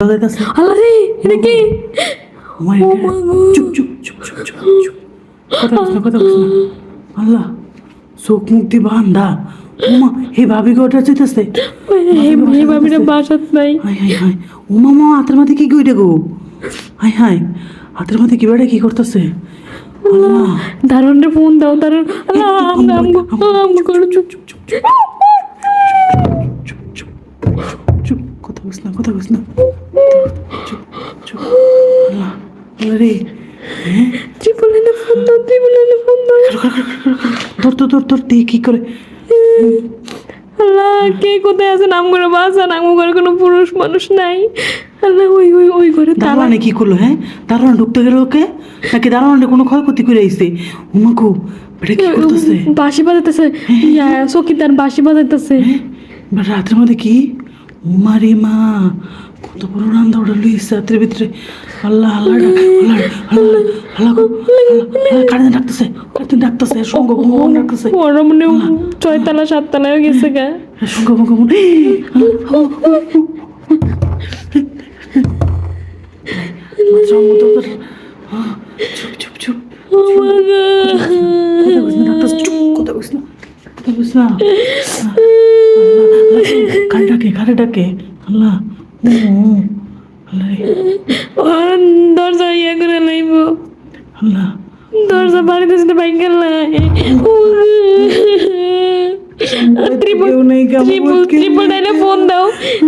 আল্লাহ রে এটা কি ও মাই গড চুপ চুপ চুপ চুপ চুপ চুপ কথা বলছ না কথা বলছ না আল্লাহ চোখ মুখ দিয়ে বান্ধা ওমা হে ভাবি গো চাইতেছে এই এই বাসাত নাই হাই হাই হাই ও মামা হাতের কি কইরে গো হাই হাই হাতের মধ্যে কি করতেছে দারুণ রে ফোন দাও দারুণ চুপ চুপ চুপ চুপ চুপ কথা বলছ না কথা বলছ না রে? হ্যাঁ ট্রিপল লাইনে ফোন দাও ট্রিপল লাইনে ফোন দাও ধর ধর ধর ধর দিয়ে কি করে? আল্লাহ কে কোথায় আছে? নাম করে বাসা নাম করে কোনো পুরুষ মানুষ নাই। আল্লাহ ওই ওই ওই ঘরে দারোয়ানে কি করল হ্যাঁ? দারোয়ান ঢুকতে গেল ওকে? নাকি দারোয়ানে কোনো ক্ষয়ক্ষতি করে আইছে? উমাকু বেটা কি করতেছে? বাঁশি বাজাইতেছে চকিদার বাঁশি বাজাইতেছে হ্যাঁ। রাতের মধ্যে কি? উমারে মা কত বড় রান্দা ওটা লুইছে রাতের ভিতরে আল্লাহ আল্লাহ ডাক আল্লাহ আল্লাহ আল্লাহ আল্লাহ আল্লাহ কারেন্ট ডাকতেছে কারেন্ট ডাকতেছে সঙ্গ ভগবান ডাকতেছে ওরা মনে হয় ছয়তলা সাততলায় গেছে গা সঙ্গ ভগবান চুপ চুপ চুপ ও মা গো। কথা বলিস না না ডাকে কারে ডাকে আল্লাহ। দরজা ইয়ে করে লাইব। দরজা বাড়িতে যেতে বাইক ট্রিপল। লাইনে ফোন দাও।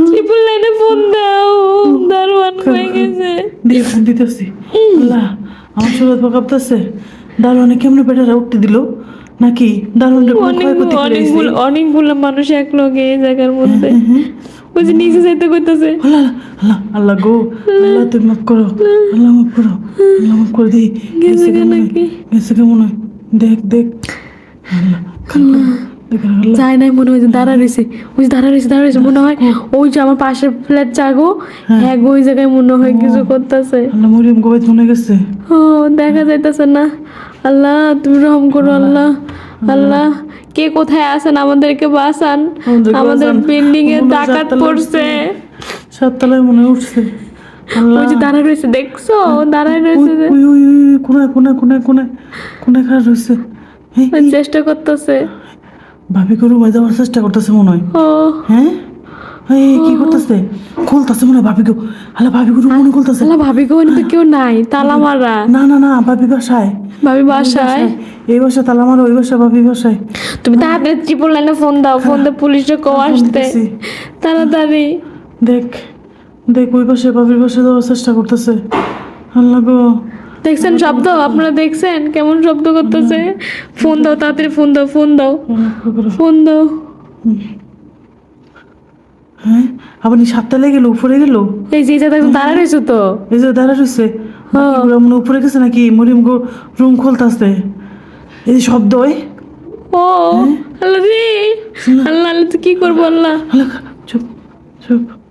ট্রিপল লাইনে ফোন দাও। দারোয়ান হয়ে গেছে। দিয়ে ফোন দিতেছি। আল্লাহ আমার শরীর কাঁপতেছে দারোয়ানে কেমনে পেটারা উঠতে দিল? নাকি ক্ষয়ক্ষতি অনেকগুলো অনেকগুলো মানুষ এক লগে এই জায়গার মধ্যে। ওই যে নিচে যাইতে কইতাছে। আল্লাহ আল্লাহ আল্লাহ গো আল্লাহ তুমি মাফ করো আল্লাহ মাফ করো আল্লাহ মাফ করে দিই। গেছে কেমন? গেছে কেমন? দেখ দেখ। আল্লাহ যায় নাই মনে হয় দাঁড়া রয়েছে ওই দাঁড়া রয়েছে দাঁড়া রয়েছে মনে হয় ওই যে আমার পাশের ফ্ল্যাট জাগো হ্যাঁ। গো, ওই জায়গায় মনে হয় কিছু করতেছে। আল্লাহ মরিয়ম গোবাই মনে গেছে। ও দেখা যাইতেছে না। আল্লাহ তুমি রহম করো আল্লাহ। আল্লাহ কে কোথায় আছেন? আমাদেরকে বাঁচান। আমাদের বিল্ডিং এ ডাকাত পড়ছে। সাততলায় মনে উঠছে। ওই যে দাঁড়ায় রয়েছে দেখছ? দাঁড়ায় রয়েছে যে ওই ওই ওই, কোনায় কোনায় কোনায় কোনায় কোনায় খারাপ রয়েছে। চেষ্টা করতেছে। ভাবি করে বাজাবার চেষ্টা করতেছে মনে হয়। ও। হ্যাঁ? এই কি করতেছে? খুলতেছে মনে ভাবি গো আল্লাহ ভাবি গো মনে খুলতেছে। আল্লাহ ভাবি গো তো কেউ নাই তালা মারা। না না না ভাবি বাসায়। ভাবি বাসায়? এই বাসা তালা মারো ওই বাসা ভাবি বাসায়। তুমি তাড়াতাড়ি ট্রিপল লাইনে ফোন দাও ফোন দিয়ে পুলিশে কো আসতে। তাড়াতাড়ি। দেখ দেখ ওই পাশে ভাবির পাশে যাওয়ার চেষ্টা করতেছে। আল্লাহ গো। দেখছেন শব্দ? আপনারা দেখছেন? কেমন শব্দ করতেছে? ফোন দাও তাড়াতাড়ি ফোন দাও ফোন দাও। ফোন দাও। হ্যাঁ? আবার নি সাততলায় গেল উপরে গেল? এই যে জায়গায় দাঁড়া রয়েছো তো। এই যে দাঁড়া রয়েছে। হ্যাঁ। মনে উপরে গেছে নাকি? মরিম গো রুম খুলতাছে। এই যে শব্দ ওই। ও আল্লাহ রে। আল্লাহ আল্লাহ তো কি করব আল্লাহ। আল্লাহ চুপ চুপ।